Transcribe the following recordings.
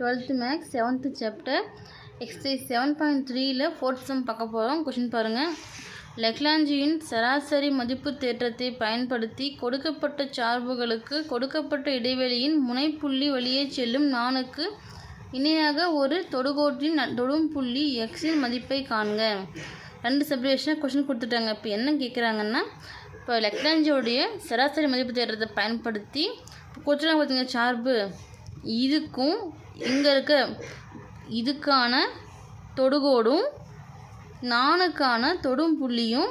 Twelfth maths seventh chapter. Exercise seven point த்ரீயில் fourth sum பார்க்க போகிறோம் கொஷின் பாருங்கள் லெக்லாஞ்சியின் சராசரி மதிப்பு தேற்றத்தை பயன்படுத்தி கொடுக்கப்பட்ட சார்புகளுக்கு கொடுக்கப்பட்ட இடைவெளியின் முனைப்புள்ளி வழியே செல்லும் நானுக்கு இணையாக ஒரு தொடுகோட்டின் தொடும் புள்ளி எக்ஸின் மதிப்பை காண்க. ரெண்டு செப்ரேஷனாக கொஷின் கொடுத்துட்டாங்க. இப்போ என்ன கேட்குறாங்கன்னா இப்போ லெக்லாஞ்சியோடைய சராசரி மதிப்பு தேற்றத்தை பயன்படுத்தி இப்போ கொடுத்துட்டாங்க பார்த்தீங்க சார்பு. இதுக்கும் இங்கே இருக்க இதுக்கான தொடுகோடும் நானுக்கான தொடும் புள்ளியும்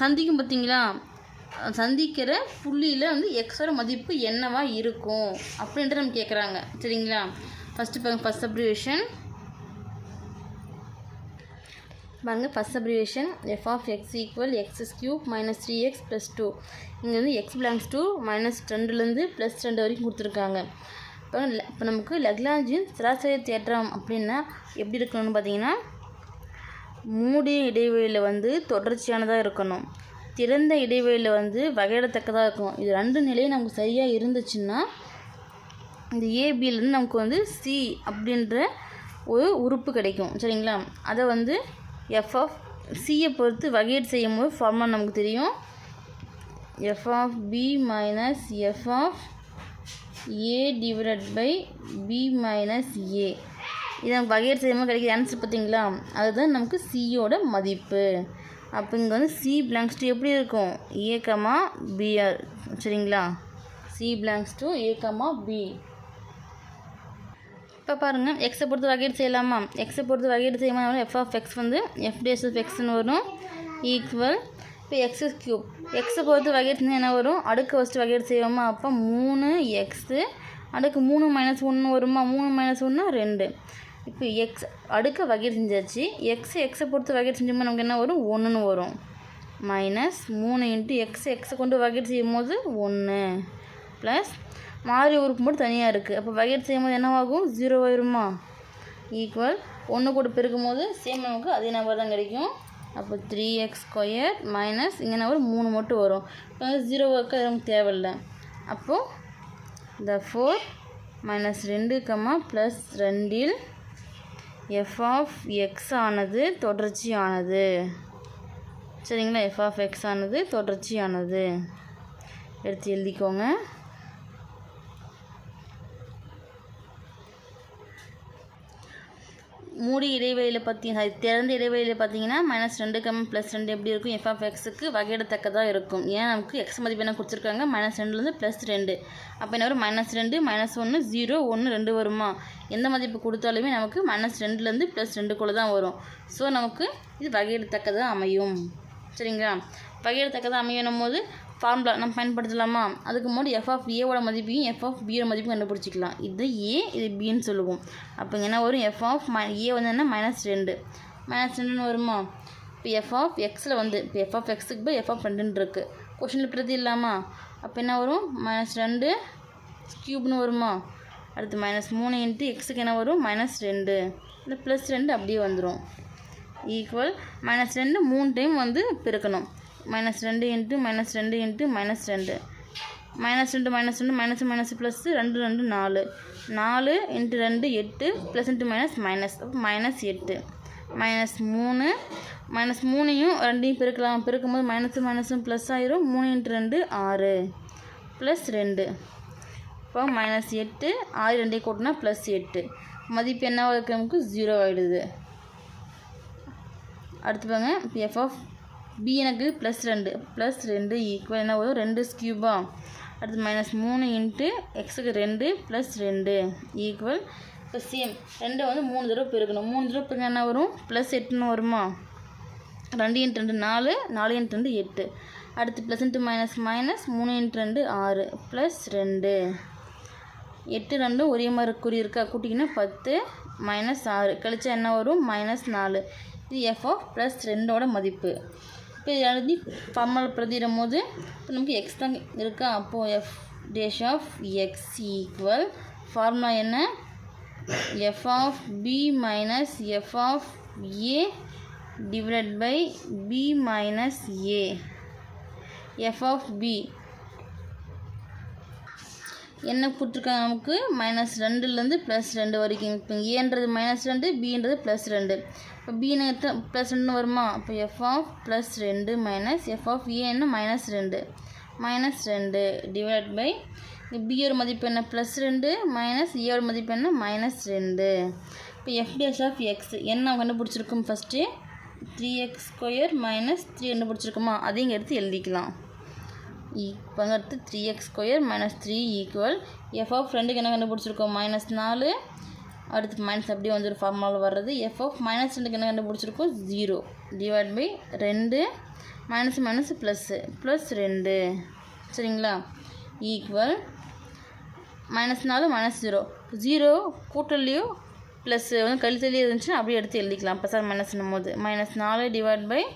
சந்திக்கும் பார்த்தீங்களா சந்திக்கிற புள்ளியில் வந்து எக்ஸோட மதிப்பு என்னவா இருக்கும்? அப்படின்ட்டு நம்ம கேட்குறாங்க சரிங்களா? ஃபஸ்ட்டு பாருங்க ஃபஸ்ட் அப்ரிவேஷன் பாருங்க first abbreviation f of x equal x cube minus three x plus two இங்கே வந்து எக்ஸ் பிளாங்ஸ் டூ மைனஸ் ரெண்டுலேருந்து ப்ளஸ் ரெண்டு வரைக்கும் கொடுத்துருக்காங்க. இப்போ இப்போ நமக்கு லக்லாஞ்சின் சராசரி தேற்றம் அப்படின்னா எப்படி இருக்கணும்னு பார்த்தீங்கன்னா மூடிய இடைவெளியில் வந்து தொடர்ச்சியானதாக இருக்கணும். திறந்த இடைவெளியில் வந்து வகையிடத்தக்கதாக இருக்கும் இது ரெண்டு நிலையும் நமக்கு சரியாக இருந்துச்சுன்னா இந்த ஏபியிலேருந்து நமக்கு வந்து சி அப்படின்ற ஒரு உறுப்பு கிடைக்கும். சரிங்களா? அதை வந்து எஃப் ஆஃப் சியை பொறுத்து வகையீடு செய்யும் போது ஃபார்மாக நமக்கு தெரியும். F of b minus f of a divided by b minus a இது நமக்கு வகையர் செய்யும் கிடைக்கிற ஆன்சர் பார்த்தீங்களா? அதுதான் நமக்கு சியோட மதிப்பு. அப்போ இங்கே வந்து சி பிளாங்ஸ் டு எப்படி இருக்கும்? ஏகமா பிஆர் சரிங்களா? C belongs to a comma b இப்போ பாருங்கள் எக்ஸை பொறுத்து வகையீடு செய்யலாமா? எக்ஸை பொறுத்து வகையீடு செய்யும்போது எஃப் ஆஃப் எக்ஸ் வந்து எஃப் டேஸ் ஆஃப் எக்ஸ்னு வரும். ஈக்குவல் இப்போ எக்ஸு க்யூப் எக்ஸை பொறுத்து வகையெடுத்து என்ன வரும்? அடுக்கு ஃபஸ்ட்டு வகையீடு செய்வோமா? அப்போ மூணு எக்ஸு அடுக்கு மூணு மைனஸ் ஒன்று வருமா? மூணு மைனஸ் ஒன்று ரெண்டு. இப்போ எக்ஸ் அடுக்க வகையீடு செஞ்சாச்சு. எக்ஸ் எக்ஸை பொறுத்து வகையீடு செஞ்சோம்னா நமக்கு என்ன வரும்? ஒன்றுன்னு வரும். மைனஸ் மூணு இன்ட்டு எக்ஸ் எக்ஸை கொண்டு வகையீடு செய்யும் போது ஒன்று ப்ளஸ் மாறி உறுப்பு மட்டும் தனியாக இருக்குது அப்போ வகையீடு செய்யும் போது என்னவாகும்? ஜீரோ வருமா ஈக்குவல் ஒன்று கூட பெருக்கும் போது சேம் நமக்கு அதே நம்பர் தான் கிடைக்கும். அப்போ த்ரீ எக்ஸ் ஸ்கொயர் மைனஸ் இங்கே ஒரு மூணு மட்டும் வரும். இப்போ ஜீரோ ஒர்க்கு நமக்கு தேவையில்லை. அப்போது இந்த ஃபோர் மைனஸ் ரெண்டு கம்மா ப்ளஸ் ரெண்டில் எஃப் ஆஃப் எக்ஸ் ஆனது தொடர்ச்சியானது. சரிங்களா? எஃப் ஆஃப் எக்ஸ் ஆனது தொடர்ச்சியானது. எடுத்து எழுதிக்கோங்க. மூடி இடைவெளியில் பார்த்தீங்கன்னா திறந்த இடைவெளியில் பார்த்தீங்கன்னா மைனஸ் ரெண்டு கம் ப்ளஸ் ரெண்டு எப்படி இருக்கும்? எஃப் ஆஃப் எக்ஸுக்கு வகையிடத்தக்கதாக இருக்கும். ஏன்னா நமக்கு எக்ஸ் மதிப்பு என்ன கொடுத்துருக்காங்க? மைனஸ் ரெண்டுலேருந்து ப்ளஸ் ரெண்டு. அப்போ என்ன வரும்? மைனஸ் ரெண்டு மைனஸ் ஒன்று ஜீரோ ஒன்று ரெண்டு வருமா? எந்த மதிப்பு கொடுத்தாலுமே நமக்கு மைனஸ் ரெண்டுலேருந்து ப்ளஸ் ரெண்டுக்குள்ளே தான் வரும். ஸோ நமக்கு இது வகையிடத்தக்கதாக அமையும். சரிங்களா? வகையிடத்தக்கதாக அமையணும் போது ஃபார்முலா நம்ம பயன்படுத்தலாமா? அதுக்கு முன்னாடி எஃப் ஆஃப் ஏவோட மதிப்பையும் எஃப் ஆஃப் பியோட மதிப்பையும் கண்டுபிடிச்சிக்கலாம். இது ஏ இது பின்னு சொல்லுவோம். அப்போ என்ன வரும்? எஃப் ஆஃப் மை ஏ வந்து என்ன? மைனஸ் ரெண்டு. மைனஸ் ரெண்டுன்னு வருமா? இப்போ எஃப் ஆஃப் எக்ஸில் வந்து இப்போ எஃப் ஆஃப் எக்ஸுக்கு போய் எஃப் ஆஃப் ரெண்டுன்னு இருக்குது கொஷினில் பிரதி இல்லாமா? அப்போ என்ன வரும்? மைனஸ் ரெண்டு க்யூப்னு வருமா? அடுத்து மைனஸ் மூணு இன்ட்டு எக்ஸுக்கு என்ன வரும்? மைனஸ் ரெண்டு. இந்த ப்ளஸ் ரெண்டு அப்படியே வந்துடும் ஈக்குவல் மைனஸ் ரெண்டு மூணு டைம் வந்து பிறக்கணும் மைனஸ் ரெண்டு இன்ட்டு மைனஸ் ரெண்டு இன்ட்டு மைனஸ் ரெண்டு. மைனஸ் ரெண்டு மைனஸ் ரெண்டு மைனஸ் மைனஸ் ப்ளஸ் ரெண்டு ரெண்டு நாலு. நாலு இன்ட்டு ரெண்டு எட்டு plus into minus minus minus எட்டு. மைனஸ் மூணு. மைனஸ் மூணையும் ரெண்டையும் பெருக்கலாம். பெருக்கும்போது மைனஸும் மைனஸும் ப்ளஸ் ஆயிரும். மூணு இன்ட்டு ரெண்டு ஆறு. ப்ளஸ் ரெண்டு. இப்போ மைனஸ் எட்டு. ஆறு ரெண்டையும் கூட்டினா ப்ளஸ் எட்டு. மதிப்பு என்ன இருக்கு நமக்கு ஜீரோ ஆகிடுது அடுத்து பாருங்க. எஃப் ஆஃப் பி எனக்கு ப்ளஸ் ரெண்டு. ப்ளஸ் ரெண்டு ஈக்குவல் என்ன வரும் ரெண்டு ஸ்கியூபா அடுத்து மைனஸ் மூணு இன்ட்டு எக்ஸுக்கு ரெண்டு ப்ளஸ் ரெண்டு ஈக்குவல் இப்போ சேம் ரெண்டை வந்து மூணு தடவை பெருக்கணும். மூணு தடவை பெருங்க என்ன வரும்? ப்ளஸ் எட்டுன்னு வருமா? ரெண்டு இன்ட்டு ரெண்டு நாலு நாலு இன்ட்டு ரெண்டு எட்டு. அடுத்து ப்ளஸ் இன்ட்டு மைனஸ் மைனஸ் மூணு இன்ட்டு ரெண்டு ஆறு. ப்ளஸ் ரெண்டு. எட்டு ரெண்டும் ஒரே மாதிரி குறி இருக்கா? கூட்டிங்கன்னா பத்து மைனஸ் ஆறு. கழிச்சா என்ன வரும்? மைனஸ் நாலு. இது எஃப் ஆஃப் ப்ளஸ் ரெண்டோட மதிப்பு. இப்போ எழுதி ஃபார்மல் பிரதிடும் போது இப்போ நமக்கு எக்ஸ் தான் இருக்கா. அப்போது f dash of x equal formula என்ன? F of b minus f of a divide by b minus a f of b என்ன கொடுத்துருக்காங்க நமக்கு? மைனஸ் ரெண்டுலேருந்து ப்ளஸ் ரெண்டு வரைக்கும். இப்போ ஏன்றது மைனஸ் ரெண்டு பின்றது ப்ளஸ் ரெண்டு. இப்போ பின்னு ப்ளஸ் ரெண்டு வருமா? அப்போ எஃப் ஆஃப் ப்ளஸ் ரெண்டு மைனஸ் எஃப் ஆஃப் ஏன்னு மைனஸ் ரெண்டு. மைனஸ் ரெண்டு டிவைட் பை பியோட மதிப்பு என்ன? ப்ளஸ் ரெண்டு மைனஸ் ஏயோட மதிப்பு என்ன? மைனஸ் ரெண்டு. இப்போ எஃப்டிஎஸ் ஆஃப் எக்ஸ் என்ன கண்டுபிடிச்சிருக்கோம் first three x square minus three கண்டுபிடிச்சிருக்கோமா? அதையும் எடுத்து எழுதிக்கலாம். இப்போ அடுத்து three x square minus three equal f of ரெண்டுக்கு என்ன கண்டுபிடிச்சிருக்கோம்? மைனஸ் நாலு. அடுத்து மைனஸ் அப்படியே வந்து ஃபார்முலாவில் வர்றது. எஃப் ஆஃப் மைனஸ் ரெண்டுக்கு என்ன கண்டுபிடிச்சிருக்கோம்? ஜீரோ டிவைட் பை ரெண்டு. மைனஸ் மைனஸ் ப்ளஸ்ஸு ப்ளஸ் ரெண்டு. சரிங்களா? ஈக்குவல் மைனஸ் நாலு மைனஸ் ஜீரோ ஜீரோ கூட்டல்லையோ ப்ளஸ் வந்து கழுத்துலேயே இருந்துச்சுன்னா அப்படியே எடுத்து எழுதிக்கலாம். ப்ளஸ் ஆர் மைனஸ்னும் போது. மைனஸ் நாலு டிவைட் பை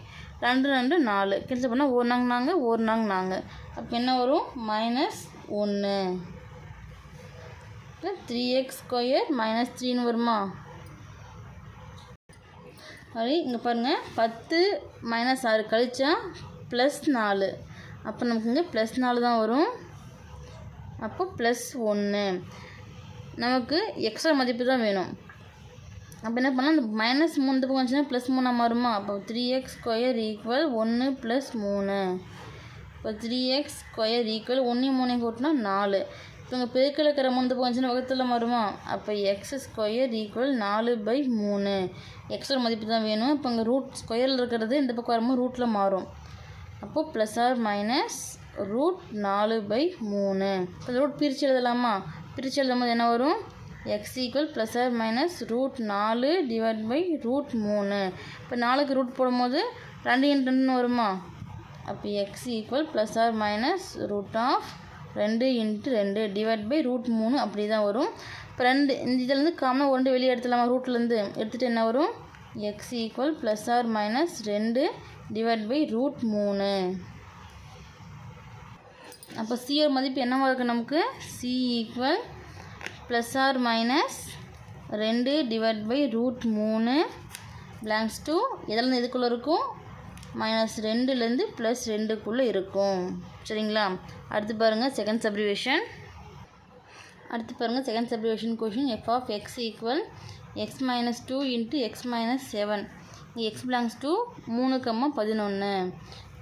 ரெண்டு ரெண்டு நாலு. கிழிச்சு பண்ணால் ஒரு நாங்க நாங்கள் ஒரு நாங்க நாங்கள் அப்போ என்ன வரும்? மைனஸ் ஒன்று த்ரீ எக்ஸ் ஸ்கொயர் மைனஸ் த்ரீன்னு வருமா? சரி இங்கே பாருங்கள் பத்து மைனஸ் ஆறு கழிச்சா ப்ளஸ் நாலு. அப்போ நமக்கு இங்கே ப்ளஸ் நாலு தான் வரும். அப்போ ப்ளஸ் ஒன்று நமக்கு எக்ஸ்ட்ரா மதிப்பு தான் வேணும். அப்போ என்ன பண்ணால் இந்த மைனஸ் மூணு பக்கம் வந்துச்சுன்னா ப்ளஸ் மூணாக மாறுமா? அப்போ த்ரீ எக்ஸ் ஸ்கொயர் ஈக்குவல் ஒன்று ப்ளஸ் மூணு. இப்போ த்ரீ எக்ஸ் ஸ்கொயர் ஈக்குவல் ஒன்றையும் மூணையும் கூட்டினா நாலு. இப்போ இங்கே பெருக்கில் இருக்கிற மூணு போச்சுன்னா வந்துச்சுன்னா வகுத்தில் அப்போ எக்ஸ் ஸ்கொயர் ஈக்குவல் நாலு பை மூணு. எக்ஸோட மதிப்பு தான் வேணும். இப்போ இங்கே ரூட் ஸ்கொயரில் இருக்கிறது இந்த பக்கம் வரும்போது ரூட்டில் மாறும். அப்போது ப்ளஸ் ஆர் மைனஸ் ரூட் நாலு பை மூணு. இப்போ ரூட் பிரித்து எழுதலாமா? பிரித்து எழுதும் போது என்ன வரும்? X equal plus or minus root நாலு டிவைட் பை ரூட் மூணு. இப்போ நாலுக்கு ரூட் போடும்போது ரெண்டு இன்ட்டு ரெண்டுன்னு வருமா? அப்போ x equal plus or minus root of ரெண்டு இன்ட்டு ரெண்டு டிவைட் பை ரூட் மூணு அப்படி தான் வரும். இப்போ ரெண்டு இந்த இதுலேருந்து காமனாக ஒன்று வெளியே எடுத்துடலாமா? ரூட்லேருந்து எடுத்துகிட்டு என்ன வரும்? X equal plus or minus ரெண்டு டிவைட் பை ரூட் மூணு. அப்போ சியோட மதிப்பு என்னவாக இருக்குது நமக்கு? C equal plus or minus ரெண்டு டிவைட் பை ரூட் மூணு பிளாங்ஸ் டூ எதுலேருந்து இதுக்குள்ளே இருக்கும்? மைனஸ் ரெண்டுலேருந்து ப்ளஸ் ரெண்டுக்குள்ளே இருக்கும். சரிங்களா? அடுத்து பாருங்கள் செகண்ட் சப்ரிவேஷன் அடுத்து பாருங்கள் second subdivision question f of x equal x minus two into x minus seven x belongs to மூணு கம்மா பதினொன்று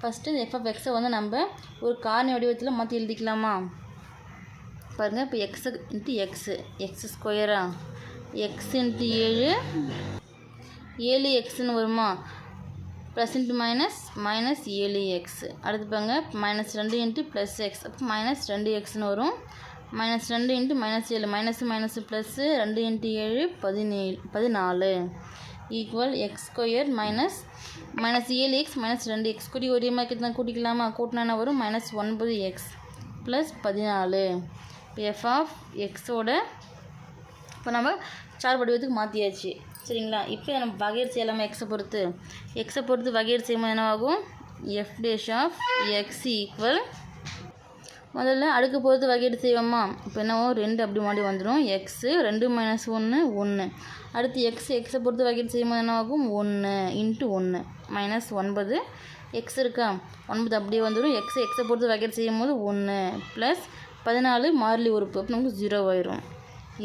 ஃபஸ்ட்டு எஃப் ஆஃப் எக்ஸை வந்து நம்ம ஒரு காரணி வடிவத்தில் மாற்றி எழுதிக்கலாமா? பாருங்கள் இப்போ எக்ஸு இன்ட்டு எக்ஸு எக்ஸ் ஸ்கொயரா எக்ஸ் இன்ட்டு ஏழு ஏழு எக்ஸ்னு வருமா? ப்ளஸ் இன்ட்டு மைனஸ் மைனஸ் ஏழு எக்ஸ் அடுத்து பாருங்க மைனஸ் ரெண்டு இன்ட்டு ப்ளஸ் எக்ஸ் அப்போ மைனஸ் ரெண்டு எக்ஸ்னு வரும். மைனஸ் ரெண்டு இன்ட்டு மைனஸ் ஏழு. மைனஸ் மைனஸ் ப்ளஸ்ஸு ரெண்டு இன்ட்டு ஏழு பதினேழு பதினாலு. Equal x square minus minus ஏழு எக்ஸ் மைனஸ் ரெண்டு எக்ஸ் கூடி ஒரே மாதிரி தான் கூட்டிக்கலாமா? கூட்டினா வரும்? மைனஸ் ஒன்பது எக்ஸ் ப்ளஸ் பதினாலு. இப்போ எஃப் ஆஃப் எக்ஸோட இப்போ நம்ம சார் வடிவத்துக்கு மாற்றியாச்சு சரிங்களா? இப்போ நம்ம வகையீடு செய்யலாமா எக்ஸை பொறுத்து. எக்ஸை பொறுத்து வகையீடு செய்யும்போது என்னவாகும்? F dash of x equal முதல்ல அடுக்கு பொறுத்து வகையீடு செய்வோமா இப்போ என்னவோ ரெண்டு அப்படி மாதிரி வந்துடும் எக்ஸு ரெண்டு மைனஸ் ஒன்று ஒன்று அடுத்து எக்ஸ் எக்ஸை பொறுத்து வகையீடு செய்யும்போது என்னவாகும்? ஒன்று இன்ட்டு ஒன்று மைனஸ் ஒன்பது. எக்ஸ் இருக்கா? ஒன்பது அப்படியே வந்துடும் எக்ஸ் எக்ஸை பொறுத்து வகையீடு செய்யும் போது ஒன்று ப்ளஸ் பதினாலு மாறிலி உறுப்பு. அப்போ நமக்கு ஜீரோ ஆயிரும்.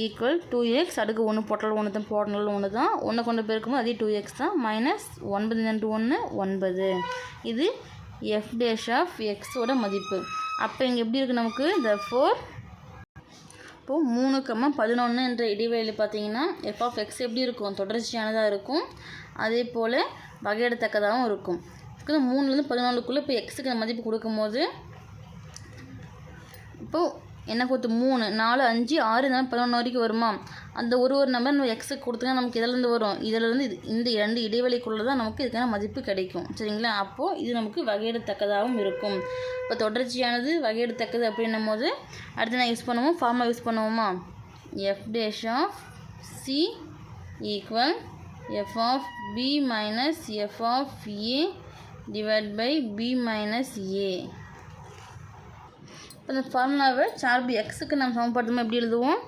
ஈக்குவல் டூ எக்ஸ் அடுக்கு ஒன்று போட்டாலும் ஒன்று தான் போடணும் ஒன்று தான் ஒன்றை கொண்டு போயிருக்கும்போது அதே டூ எக்ஸ் தான். மைனஸ் ஒன்பது ரெண்டு ஒன்று ஒன்பது. இது எஃப் டேஷ் ஆஃப் எக்ஸோட மதிப்பு. அப்போ இங்கே எப்படி இருக்குது நமக்கு? த ஃபோர் இப்போது மூணு கம்மா பதினொன்று என்ற இடைவெளியில் பார்த்தீங்கன்னா எஃப் ஆஃப் எக்ஸ் எப்படி இருக்கும்? தொடர்ச்சியானதாக இருக்கும். அதே போல் வகையிடத்தக்கதாகவும் இருக்கும். மூணுலேருந்து பதினாலுக்குள்ளே இப்போ எக்ஸுக்கு மதிப்பு கொடுக்கும்போது இப்போது என்ன கொடுத்து? மூணு நாலு அஞ்சு ஆறு தான் பதினொன்று வரைக்கும் வருமா? அந்த ஒரு ஒரு நம்பர் நம்ம எக்ஸுக்கு கொடுத்தா நமக்கு இதிலேருந்து வரும்? இதிலேருந்து இது இந்த இரண்டு இடைவெளிக்குள்ளே தான் நமக்கு இதுக்கான மதிப்பு கிடைக்கும். சரிங்களா? அப்போது இது நமக்கு வகையிடத்தக்கதாகவும் இருக்கும். இப்போ தொடர்ச்சியானது வகையிடத்தக்கது அப்படின்னும் போது அடுத்து நான் யூஸ் பண்ணுவோம்? ஃபார்மாக யூஸ் பண்ணுவோமா? F dash of c equal f of b minus f of a divide by b minus a இப்போ இந்த ஃபார்முலாவை சார்பு எக்ஸுக்கு நம்ம சமப்படுத்தும் எப்படி எழுதுவோம்?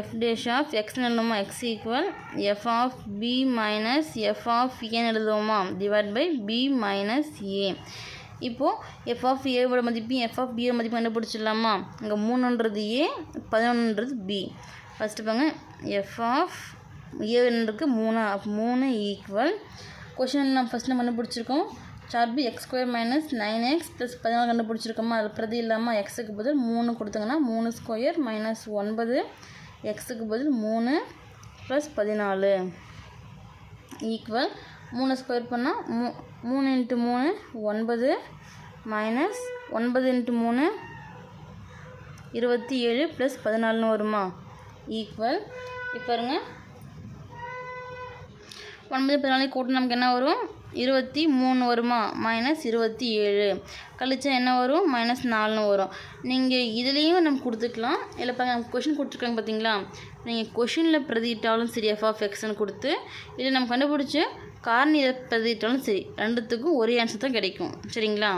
எஃப் டேஷ் ஆஃப் எக்ஸ்னு எழுதுமா x equal f of b minus f of ஏன்னு எழுதுவோமா? Divide by b minus a இப்போது எஃப் ஆஃப் ஏவோட மதிப்பையும் எஃப் ஆஃப் பியோட மதிப்பு கண்டுபிடிச்சிடலாமா? இங்கே மூணுன்றது ஏ பதினொன்றுன்றது பி ஃபஸ்ட்டு பாருங்க. எஃப் ஆஃப் ஏன்றது மூணு மூணு ஈக்குவல் கொஷின் நம்ம ஃபஸ்ட் நம்ம கண்டுபிடிச்சிருக்கோம்? சார்பு x square minus nine x plus பதினாலு கண்டுபிடிச்சிருக்கோமா? அது பிரதி இல்லாமல் எக்ஸுக்கு பதில் மூணு கொடுத்துங்கன்னா மூணு ஸ்கொயர் மைனஸ் ஒன்பது எக்ஸுக்கு பதில் மூணு ப்ளஸ் பதினாலு. ஈக்குவல் மூணு ஸ்கொயர் பண்ணால் மூ மூணு இன்ட்டு மூணு ஒன்பது மைனஸ் ஒன்பது இன்ட்டு மூணு இருபத்தி ஏழு ப்ளஸ் பதினாலுன்னு வருமா? ஈக்குவல் இப்போ பாருங்க. ஒன்பது பதினாலு கூட்டு நமக்கு என்ன வரும்? இருபத்தி மூணு வருமா? மைனஸ் இருபத்தி ஏழு. கழிச்சா என்ன வரும்? மைனஸ் நாலுன்னு வரும். நீங்கள் இதுலேயும் நம்ம கொடுத்துக்கலாம். இல்லை பாருங்க நம்ம கொஷின் கொடுத்துருக்காங்க பார்த்தீங்களா நீங்கள் கொஷினில் பிரதிட்டாலும் சரி எஃப் ஆஃப் எக்ஸ்னு கொடுத்து இல்லை நம்ம கண்டுபிடிச்சி காரணி பிரதிட்டாலும் சரி ரெண்டுத்துக்கும் ஒரே ஆன்சர் தான் கிடைக்கும். சரிங்களா?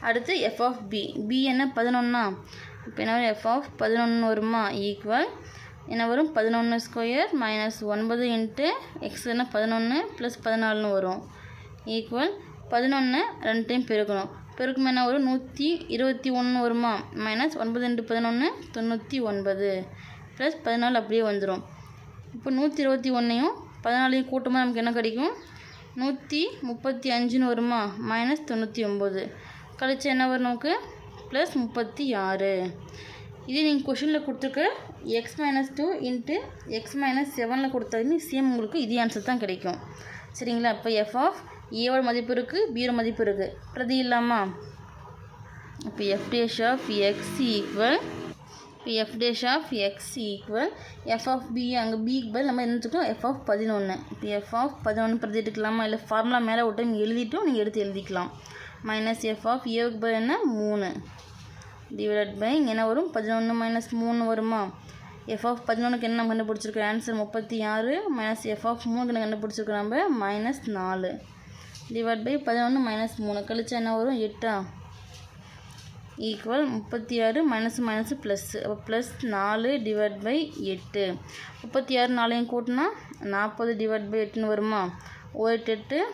அடுத்து எஃப் ஆஃப் பி பி என்ன? பதினொன்னா? இப்போ என்ன எஃப் ஆஃப் பதினொன்று வருமா? ஈக்குவல் என்ன வரும்? பதினொன்று ஸ்கொயர் மைனஸ் ஒன்பது இன்ட்டு எக்ஸ் என்ன பதினொன்று ப்ளஸ் பதினாலுன்னு வரும். ஈக்குவல் பதினொன்று ரெண்டு டைம் பெருக்கணும். பெருக்கும் என்ன வரும்? நூற்றி இருபத்தி ஒன்று வருமா? மைனஸ் ஒன்பது இன்ட்டு பதினொன்று தொண்ணூற்றி ஒன்பது. ப்ளஸ் பதினாலு அப்படியே வந்துடும் இப்போ நூற்றி இருபத்தி ஒன்றையும் பதினாலையும் கூட்டமாக நமக்கு என்ன கிடைக்கும்? நூற்றி முப்பத்தி அஞ்சுன்னு வருமா? மைனஸ் தொண்ணூற்றி ஒம்பது கழிச்சு என்ன வரும் நமக்கு? ப்ளஸ் முப்பத்தி ஆறு. இதே நீங்கள் கொஷினில் கொடுத்துருக்க x minus two into x minus செவனில் கொடுத்தாலுமே சேம் உங்களுக்கு இதே ஆன்சர் தான் கிடைக்கும். சரிங்களா? இப்போ எஃப் ஆஃப் ஏவோட மதிப்பு இருக்குது பியோட மதிப்பு இருக்குது பிரதி இல்லாமா? இப்போ f dash of x equal இப்போ f dash of x equal f of b அங்கே பிக்கு பதில் நம்ம என்ன எஃப் ஆஃப் பதினொன்று இப்போ எஃப் ஆஃப் பதினொன்று பிரதி எடுக்கலாமா இல்லை ஃபார்முலா மேலே ஒரு டைம் எழுதிட்டும் நீங்கள் எடுத்து எழுதிக்கலாம். மைனஸ் எஃப் ஆஃப் ஏவுக்கு பதில் என்ன? மூணு. டிவைட் பை என்ன வரும்? பதினொன்று மைனஸ் மூணு வருமா? எஃப் ஆஃப் பதினொன்றுக்கு என்ன நம்ம கண்டுபிடிச்சிருக்கோம் ஆன்சர் முப்பத்தி ஆறு மைனஸ் எஃப் ஆஃப் மூணுக்கு என்ன கண்டுபிடிச்சிருக்கோம் நம்ம? மைனஸ் நாலு. டிவைட் பை பதினொன்று மைனஸ் மூணு. கழிச்சா என்ன வரும்? எட்டா? ஈக்குவல் முப்பத்தி ஆறு மைனஸ் மைனஸ் ப்ளஸ் அப்போ ப்ளஸ் நாலு டிவைட் பை எட்டு. முப்பத்தி ஆறு நாலையும் கூட்டினா நாற்பது டிவைட் பை எட்டுன்னு வருமா? ஒரு எட்டு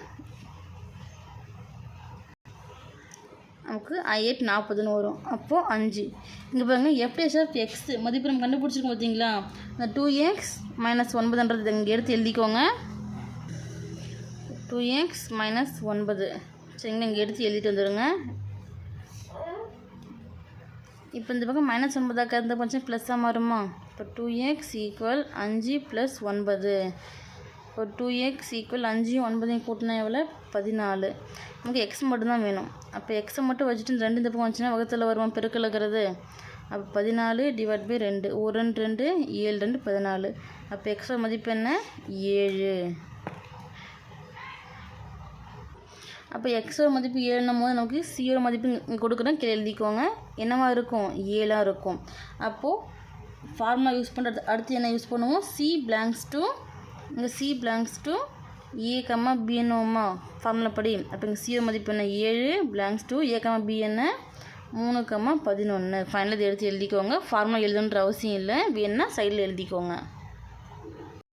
நமக்கு ஐஎட் நாற்பதுன்னு வரும். அப்போது அஞ்சு. இங்கே பாருங்கள் எஃப்டேஸ் ஆஃப் எக்ஸ் மதிப்பு நம்ம கண்டுபிடிச்சிருக்கோம் பார்த்தீங்களா இந்த டூ எக்ஸ் மைனஸ் ஒன்பதுன்றது இங்கே எடுத்து எழுதிக்கோங்க. டூ எக்ஸ் மைனஸ் ஒன்பது. சரிங்களா இங்கே எடுத்து எழுதிட்டு வந்துடுங்க இப்போ இந்த பக்கம் மைனஸ் ஒன்பதாக இருந்தால் கொஞ்சம் ப்ளஸ்ஸாக மாறுமா? இப்போ டூ எக்ஸ் ஈக்குவல் அஞ்சு ப்ளஸ் ஒன்பது. ஒரு டூ எக்ஸ் ஈக்குவல் அஞ்சையும் ஒன்பதையும் கூட்டினா எவ்வளோ பதினாலு. நமக்கு எக்ஸ் மட்டும்தான் வேணும். அப்போ எக்ஸை மட்டும் வச்சுட்டு ரெண்டு இந்த பக்கம் வந்துச்சுன்னா வகுத்தில் வருவோம். பெருக்கலுக்கிறது அப்போ பதினாலு டிவைட் பை ரெண்டு. ஒரு ரெண்டு ரெண்டு ஏழு ரெண்டு பதினாலு. அப்போ எக்ஸோட மதிப்பு என்ன? ஏழு. அப்போ எக்ஸோட மதிப்பு ஏழுனும் போது நமக்கு சியோட மதிப்பு இங்கே கொடுக்குறோம். கீழே எழுதிக்கோங்க. என்னவாக இருக்கும்? ஏழாக இருக்கும். அப்போது ஃபார்முலா யூஸ் பண்ணுறது அடுத்து என்ன யூஸ் பண்ணுவோம்? சி பிளாங்க்ஸ் டு இங்கே c belongs to a comma பிஎன்ஓமா formula படி. அப்போ இங்கே சிஓ மதிப்பு என்ன? ஏழு. Belongs to a comma b என்ன மூணு கம்மா பதினொன்று ஃபைனல் எடுத்து எழுதிக்கோங்க. ஃபார்முலா எழுதணுன்ற அவசியம் இல்லை. வேணுன்னா சைடில் எழுதிக்கோங்க.